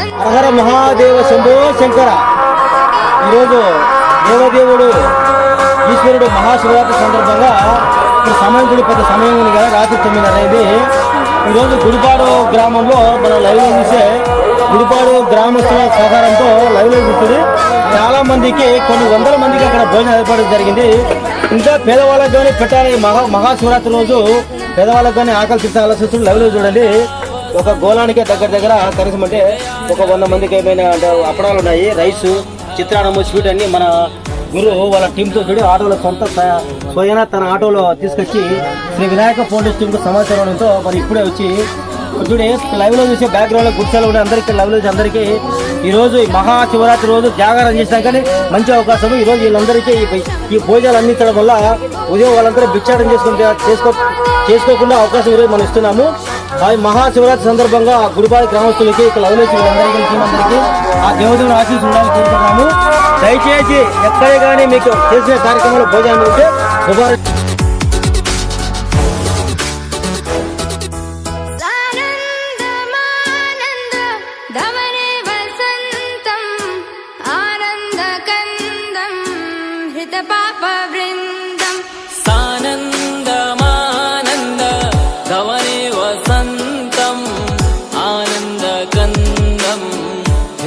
హర మహాదేవ శంభో శంకర. ఈరోజు దేవదేవుడు ఈశ్వరుడు మహాశివరాత్రి సందర్భంగా ఇప్పుడు సమయం కూడా పెద్ద సమయం ఉంది కదా రాత్రి తొమ్మిది అనేది ఈరోజు గుడిపాడు గ్రామంలో మన లైవ్లో చూసే గుడిపాడు గ్రామస్తుల సహకారంతో లైవ్ చూస్తుంది చాలా మందికి కొన్ని వందల మందికి అక్కడ భోజనం ఏర్పాటు జరిగింది. ఇంకా పేదవాళ్ళకి కానీ పెట్టాలి. మహా మహాశివరాత్రి రోజు పేదవాళ్ళకి కానీ ఆకలి తీర్చే ఆలోచిస్తూ లైవ్లో చూడండి ఒక గోళానికే దగ్గర దగ్గర కనీసం అంటే ఒక వంద మందికి ఏమైనా అప్పడాలు ఉన్నాయి. రైస్ చిత్రాన్నము స్వీట్ అన్ని మన గురు వాళ్ళ టీంతో చూడి ఆటోలో సొంత స్వయన తన ఆటోలో తీసుకొచ్చి శ్రీ వినాయక ఫౌండేషన్ టీంకు సమాచారంతో మరి ఇప్పుడే వచ్చి చూడి లైవ్లో చూసే బ్యాక్గ్రౌండ్లో అందరికీ లైవ్ చూసి అందరికీ ఈ మహా శివరాత్రి మహాశివరాత్రి రోజు జాగారం చేసినా కానీ మంచి అవకాశం. ఈ రోజు వీళ్ళందరికీ ఈ- భోజనాలు అందించడం వల్ల ఉదయం వాళ్ళందరూ బిచ్చాడం చేసుకుంటే చేసుకో చేసుకోకుండా అవకాశం ఈరోజు మనం ఇస్తున్నాము. అది మహాశివరాత్రి సందర్భంగా గుడిపాడి గ్రామస్తులకి ఇక్కడ అవలేసి అందరికీ ఆ దేవదేవుని ఆశీస్సు ఉండాలని కోరుకుంటున్నాము. దయచేసి ఎక్కడే కానీ మీకు చేసిన కార్యక్రమంలో భోజనం ఉంటే శుభారంభం పాప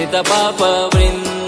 హిత పాప వృంద